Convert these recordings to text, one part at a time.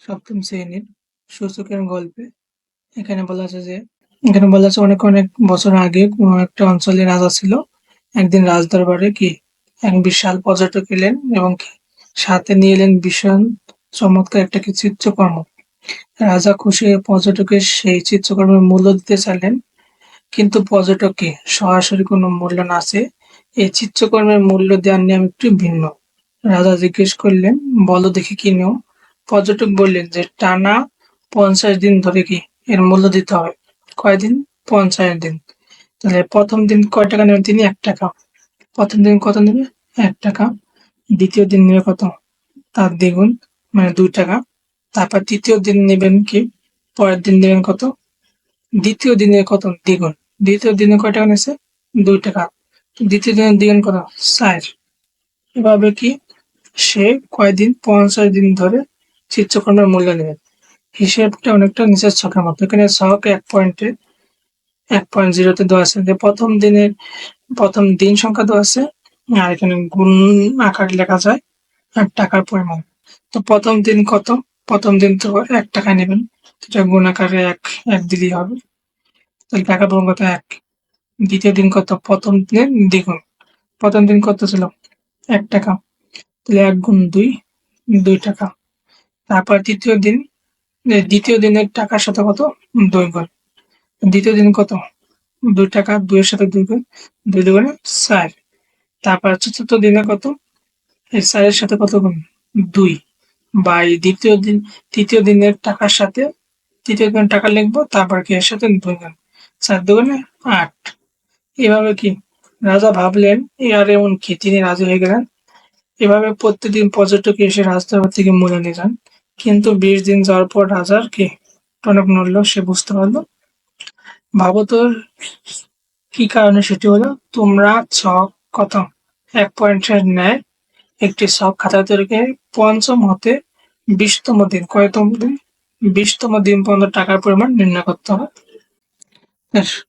সপ্তম শ্রেণির সূচকের গল্পে। এখানে বলা আছে যে, এখানে বলা আছে অনেক অনেক বছর আগে কোনো একটা অঞ্চলে রাজা ছিল। একদিন রাজদরবারে কি এক বিশাল পর্যটক এলেন এবং সাথে নিয়ে এলেন ভীষণ চমৎকার একটা কি চিত্রকর্ম। রাজা খুশি পর্যটকের সেই চিত্রকর্মের মূল্য দিতে চাইলেন, কিন্তু পর্যটককে সরাসরি কোনো মূল্য না আছে এই চিত্রকর্মের মূল্য দেওয়ার নিয়ম একটু ভিন্ন। রাজা জিজ্ঞেস করলেন, বলো দেখি কি পর্যটক বললেন যে, টানা পঞ্চাশ দিন ধরে কি এর মূল্য দিতে হবে? কয়দিন? পঞ্চাশ দিন। তাহলে প্রথম দিন কয় টাকা নেবেন তিনি? এক টাকা। প্রথম দিন কত নেবে? এক টাকা। দ্বিতীয় দিন নেবে কত? তার দ্বিগুণ মানে দুই টাকা। তারপর তৃতীয় দিন নেবেন কি? পরের দিন নেবেন কত? দ্বিতীয় দিনে কত? দ্বিগুণ। দ্বিতীয় দিনে কয় টাকা নিয়েছে? দুই টাকা। দ্বিতীয় দিনের দ্বিগুণ কত? চার এভাবে কি সে কয়দিন? পঞ্চাশ দিন ধরে চিত্রকর্মের মূল্য নেবেন। হিসেবটা অনেকটা নিচের ছকের মতো এখানে ছক এক পয়েন্টে এক পয়েন্ট জিরোতে দেওয়া আছে। প্রথম দিনের প্রথম দিন সংখ্যা দেওয়া আছে, আর এখানে গুণ আকার লেখা যায় আর টাকার পরিমাণ। তো প্রথম দিন কত? প্রথম দিন তো এক টাকা নেবেন। সেটা গুণ আকারে এক এক দিলেই হবে। তাহলে টাকার পরিমাণ কত? এক। দ্বিতীয় দিন কত? প্রথম দিনের দ্বিগুণ। প্রথম দিন কত ছিল? এক টাকা। তাহলে এক গুণ দুই দুই টাকা। তারপর তৃতীয় দিন দ্বিতীয় দিনের টাকার সাথে কত? দুই গুণ। দ্বিতীয় দিন কত? দুই টাকা, দুইয়ের সাথে দুই গুণ, দুই দুগুণে চার। তারপর চতুর্থ দিনে কত? এই চারের সাথে কত গুণ? দুই। বা এই দ্বিতীয় দিন, তৃতীয় দিনের টাকার সাথে, তৃতীয় দিনের টাকা লিখব, তারপর কি এর সাথে দুই গুণ? চার দুগুণে আট। এভাবে কি? রাজা ভাবলেন এ আর এমন কি? তিনি রাজি হয়ে গেলেন। এভাবে প্রত্যেকদিন পর্যটক এসে রাজদরবার থেকে মূল্য নিয়ে যান। কিন্তু বিশ দিন যাওয়ার পর রাজার কি টনক নড়ল সে বুঝতে পারল? ভাবো তো কি কারণে সেটি হলো? তোমরা ছক কত এক পয়েন্টের ন্যায় একটি ছক খাতা তৈরিকে পঞ্চম হতে বিশতম দিন, কয়তম দিন? বিশতম দিন পর্যন্ত টাকার পরিমাণ নির্ণয় করতে হবে।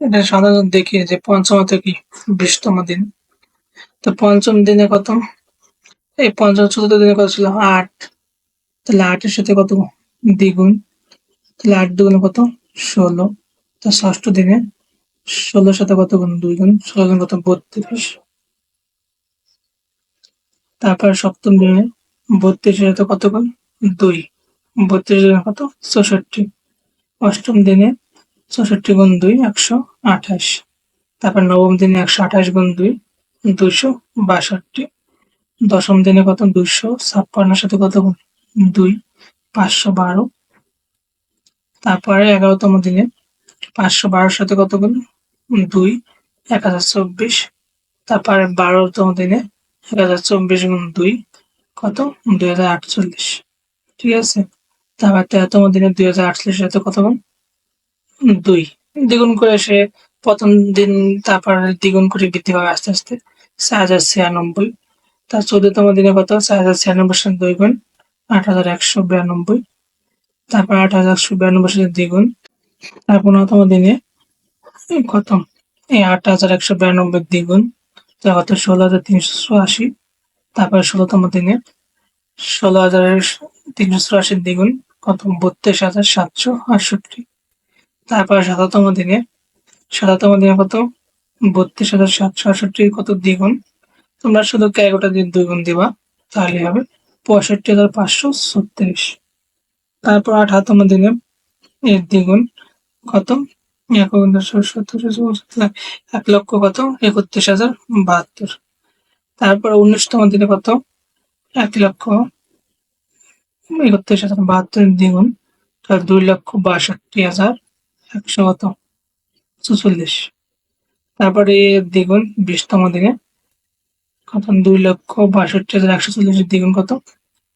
এটা সাধারণত দেখি যে পঞ্চম হতে কি? বিশতম দিন। তো পঞ্চম দিনে কত? এই পঞ্চম চতুর্থ দিনে কত ছিল? আট। তাহলে আটের সাথে কত দ্বিগুণ? তাহলে আট দুগুণে কত? ষোলো। তো ষষ্ঠ দিনে ষোলোর সাথে কত গুণ? দুই গুণ ষোলো গুণ কত? বত্রিশ। তারপর সপ্তম দিনে বত্রিশের সাথে কত গুণ? দুই। বত্রিশ দিনে কত? চৌষট্টি। অষ্টম দিনে চৌষট্টি গুণ দুই, একশো আঠাশ। তারপর নবম দিনে একশো আঠাশ গুণ দুই, দুইশো বাষট্টি। দশম দিনে কত? দুইশো ছাপ্পান্নের সাথে কত গুণ? দুই, পাঁচশো বারো। তারপরে এগারোতম দিনে পাঁচশো বারোর সাথে কত গুণ দুই, এক হাজার চব্বিশ। তারপরে বারোতম দিনে এক হাজার চব্বিশ গুণ দুই, কত? দুই হাজার আটচল্লিশ। ঠিক আছে? তারপর তেরোতম দিনে দুই হাজার আটচল্লিশ সাথে কত গুণ? দুই। দ্বিগুণ করে সে প্রথম দিন, তারপর দ্বিগুণ করে বৃদ্ধি পাবে আস্তে আস্তে, চার হাজার ছিয়ানব্বই। তার চোদ্দতম দিনে কত? চার হাজার ছিয়ানব্বই সাথে দুই গুণ আট হাজার একশো বিরানব্বই, তারপর আট হাজার একশো বিরানব্বই সাথে দ্বিগুণ তার পনেরোতম দিনে কত এই আট হাজার একশো বিরানব্বই দ্বিগুণ কত ষোলো হাজার তিনশো চুরাশি, তারপরে ষোলোতম দিনে ষোলো হাজার তিনশো চুরাশির দ্বিগুণ কত বত্রিশ হাজার সাতশো আটষট্টি, তারপরে শততম দিনে শততম দিনে কত? বত্রিশ হাজার সাতশো আটষট্টি কত দ্বিগুণ? তোমরা শুধু এগারোটা দিন দ্বিগুণ দিবা তাহলে হবে। পঁয়ষট্টি হাজার পাঁচশো ছত্রিশ। তারপর আঠারোতম দিনে এর দ্বিগুণ কত? এক এক লক্ষ কত? একত্রিশ হাজার বাহাত্তর। তারপর উনিশতম দিনে কত? এক লক্ষ একত্রিশ হাজার বাহাত্তর দ্বিগুণ। তাহলে দুই লক্ষ বাষট্টি হাজার একশো কত? চুচল্লিশ। তারপরে এর দ্বিগুণ বিশতম দিনে কত? দুই লক্ষ বাষট্টি হাজার একশো চল্লিশের দ্বিগুণ কত?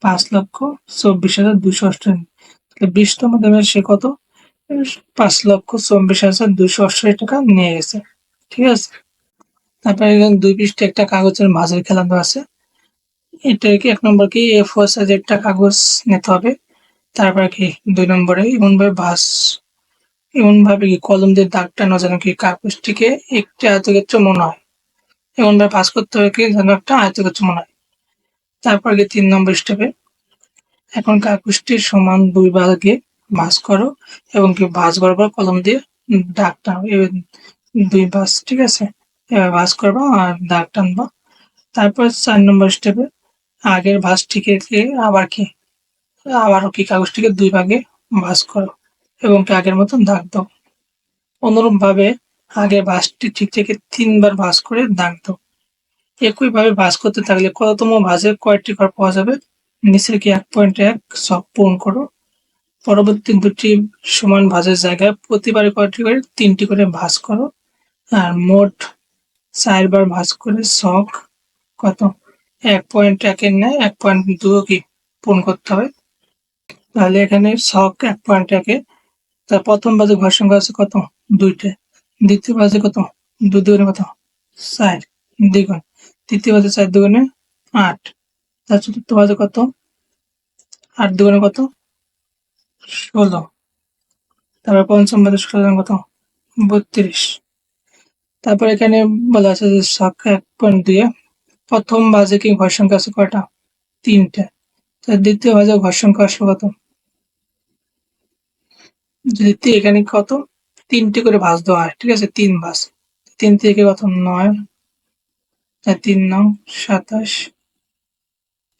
পাঁচ লক্ষ চব্বিশ হাজার দুশো অষ্টআশি। তাহলে বিশতম দিনে সে কত? পাঁচ লক্ষ চব্বিশ হাজার দুশো অষ্টআশি টাকা নিয়ে গেছে। ঠিক আছে? তারপরে এখানে দুই পৃষ্ঠে একটা কাগজের মাঝের খেলা দেওয়া আছে। এটা কি এক নম্বর কি? এ ফোর সাইজের একটা কাগজ নিতে হবে। তারপরে কি? দুই নম্বরে এমন ভাবে ভাস এমন ভাবে কি কলম দিয়ে দাগ টানো যেন কি কাগজটিকে একটি আয়তক্ষেত্র মনে হয়। এমন ভাবে পাস করতে হবে কি? যেন একটা আয়তক্ষেত্র মনে হয়। তারপর কি তিন নম্বর স্টেপে এখন কাগজটির সমান দুই ভাগে ভাঁজ করো এবং কি ভাঁজ বরাবর কলম দিয়ে দাগ টানো। দুই ভাঁজ, ঠিক আছে? এবার ভাঁজ করব আর দাগ টানবো। তারপর চার নম্বর স্টেপে আগের ভাঁজটিকে আবার কি? আবারও কি কাগজটিকে দুই ভাগে ভাঁজ করো এবং কি আগের মতন দাগ দাও। অনুরূপ ভাবে আগের ভাঁজটি ঠিক থেকে তিনবার ভাঁজ করে দাগ দাও। একইভাবে ভাঁজ করতে থাকলে কততম ভাঁজে কয়টি ঘর পাওয়া যাবে? নিচের কি এক পয়েন্ট এক সব পূরণ করো। পরবর্তী দুটি সমান ভাঁজের জায়গায় প্রতিবারে কয়টি করে, তিনটি করে ভাঁজ করো। আর মোট চারবার ভাঁজ করে শখ কত? এক পয়েন্ট একের নেয় এক পয়েন্ট দুও কি পূরণ করতে হবে। তাহলে এখানে শখ এক পয়েন্ট একে, তার প্রথম বাজে ঘর সংখ্যা আছে কত? দুইটা। দ্বিতীয় বাজে কত? দুই দুগুণে কত? চার। দ্বিগুণ। তৃতীয় বাজে চার দুগুণে আট। তার চতুর্থ বাজে কত? আট দুগুণে কত? ষোলো। তারপর পঞ্চম বাজে ষোলো কত? বত্রিশ। তারপর এখানে বলা আছে যে সংখ্যা এক পয়েন্ট দুয়ে প্রথম বাজে কি ঘর সংখ্যা আছে কয়টা? তিনটা। তার দ্বিতীয় বাজে ঘর সংখ্যা আসলো কত? যদি এখানে কত? তিনটে করে ভাঁজ দেওয়া হয়, ঠিক আছে? তিন ভাঁজ। তিন থেকে কত? নয়। তার তিন নং সাতাশ।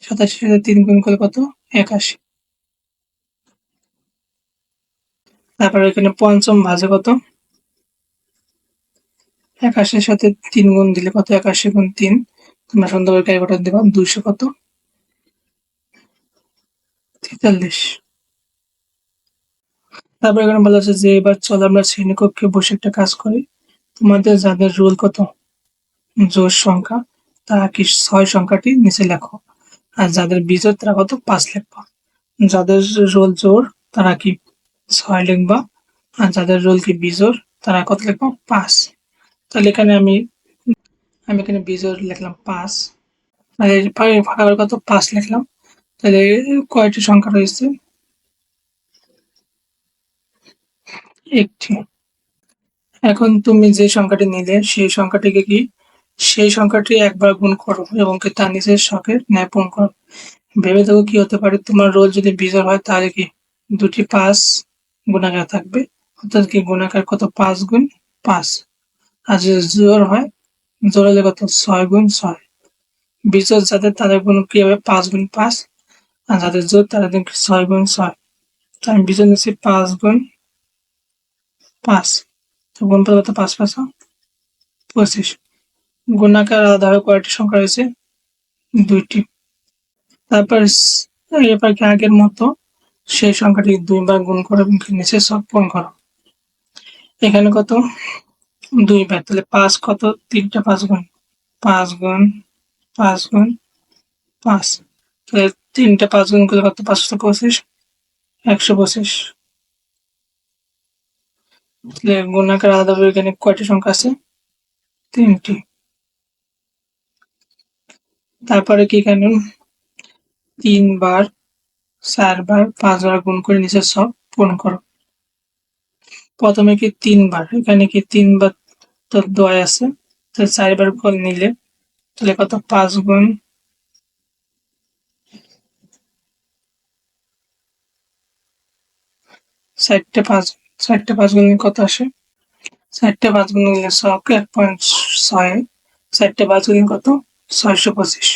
সাতাশের সাথে তিন গুণ করলে কত? একাশি। তারপর এখানে পঞ্চম ভাজে কত? একাশির সাথে তিন গুণ দিলে কত? একাশি গুণ তিন। তোমরা সুন্দর করে ক্যালকুলেটর দেবা দুইশো কত? তেতাল্লিশ। তারপর এখানে বলা আছে যে, এবার চলো আমরা শ্রেণীকক্ষে বসে একটা কাজ করি। তোমাদের যাদের রোল কত? জোর সংখ্যা তারা কি ছয় সংখ্যাটি নিচে লেখো। আর যাদের বিজোর তারা কত? পাঁচ লিখবা যাদের রোল জোর, তারা কি ছয় লিখবা? আর যাদের রোল কি বিজোর তারা কত লিখবা? পাঁচ। তাহলে এখানে আমি আমি এখানে বিজোর লিখলাম পাঁচ। ফাঁকা কত? পাঁচ লিখলাম। তাহলে কয়টি সংখ্যা রয়েছে? একটি। এখন তুমি যে সংখ্যাটি নিলে, সেই সংখ্যাটিকে কি সেই সংখ্যাটি একবার গুণ করো এবং কি তার নিচের শখের ন্যায় পূরণ করো। ভেবে দেখো কি হতে পারে, তোমার রোল যদি বিজয় হয়, তাহলে কি দুটি পাঁচ গুণাকার থাকবে? অর্থাৎ কি গুণাকার কত? পাঁচ গুণ পাঁচ। আর যদি জোর হয়, জোর হলে কত? ছয় গুণ ছয়। বিজয় যাদের, তাদের গুণ কি হবে? পাঁচ গুণ পাঁচ। আর যাদের জোর, তাদের ছয় গুণ ছয়। তো আমি বিজয় নিচ্ছি পাঁচ গুণ পাঁচ। তো গুণ পাঁচ পাঁচ পঁচিশ। গুণাকার আলাদা কয়টি সংখ্যা রয়েছে, দুইটি। তারপর এবার কি আগের মতো সেই সংখ্যাটি দুইবার গুণ করো এবং নিচে সব পূরণ করো। এখানে কত? দুইবার তাহলে পাঁচ কত? তিনটা পাঁচ গুণ পাঁচ গুণ পাঁচ গুণ, পাঁচ। তাহলে তিনটা পাঁচ গুণ করে কত? পাঁচশো পঁচিশ, একশো পঁচিশ। তাহলে গুণাকার আলাদাভাবে এখানে কয়টি সংখ্যা আছে? তিনটি। তারপরে কি এখানে তিনবার, চারবার, পাঁচবার গুণ করে নিচে সব পূরণ করো। প্রথমে কি তিনবার? এখানে কি তিনবার তো দয় আছে? তো চারবার করে নিলে, তাহলে কত? পাঁচ গুণ। চারটে পাঁচ চারটে পাঁচ গুণ কত আসে? চারটে পাঁচ গুণ নিলে শখ এক পয়েন্ট ছয়। চারটে পাঁচ গুণ কত? ছয়শো পঁচিশ।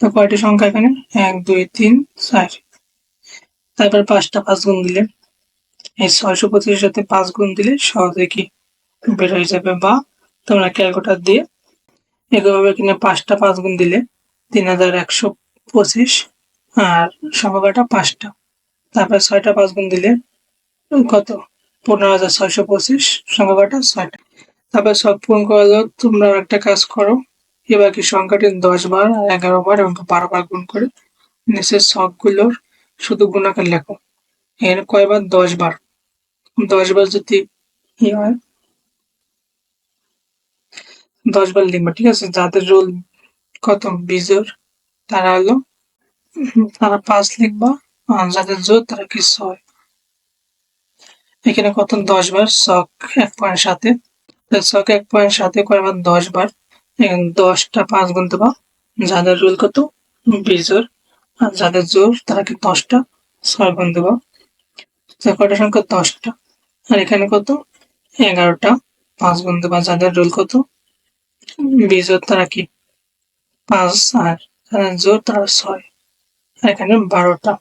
তো কয়টি সংখ্যা এখানে? এক, দুই, তিন, চার। তারপর পাঁচটা পাঁচ গুণ দিলে? এই ছয়শো পঁচিশের সাথে পাঁচ গুণ দিলে সহজে কি বের হয়ে যাবে? বা তোমরা ক্যালকুলেটার দিয়ে এভাবে কিনে পাঁচটা পাঁচ গুণ দিলে তিন হাজার একশো পঁচিশ আর সংখ্যাটা পাঁচটা। তারপর ছয়টা পাঁচ গুণ দিলে কত? পনেরো হাজার ছয়শো পঁচিশ সংখ্যাটা ছয়টা। তারপর সব পূরণ করা তোমরা একটা কাজ করো। এবার কি সংখ্যাটি দশ বার আর এগারো বার এবং বারো বার গুণ করে নিচের সবগুলোর শুধু গুণাকার লেখো। এর কয়বার? দশ বার। দশ বার যদি ই হয়, দশ বার লিখবা, ঠিক আছে? যাদের রোল কত বিজোর তারা হলো, তারা পাঁচ লিখবা, আর যাদের জোর তারা কি ছয়? এখানে কত? দশ বার। শখ এক পয়েন্ট সাথে শখ এক পয়েন্ট সাথে কয়বার? দশ বার। দশটা পাঁচ গুণ দেবা যাদের রুল কত? বিজোর আর যাদের জোর, তারা কি দশটা ছয় গুণ দেবো তো কয়টা সংখ্যা? দশটা। আর এখানে কত? এগারোটা। পাঁচ গুণ দেবো যাদের রোল কত? বিজোর তারা কি? পাঁচ আর যারা জোর, তারা ছয়। আর এখানে বারোটা।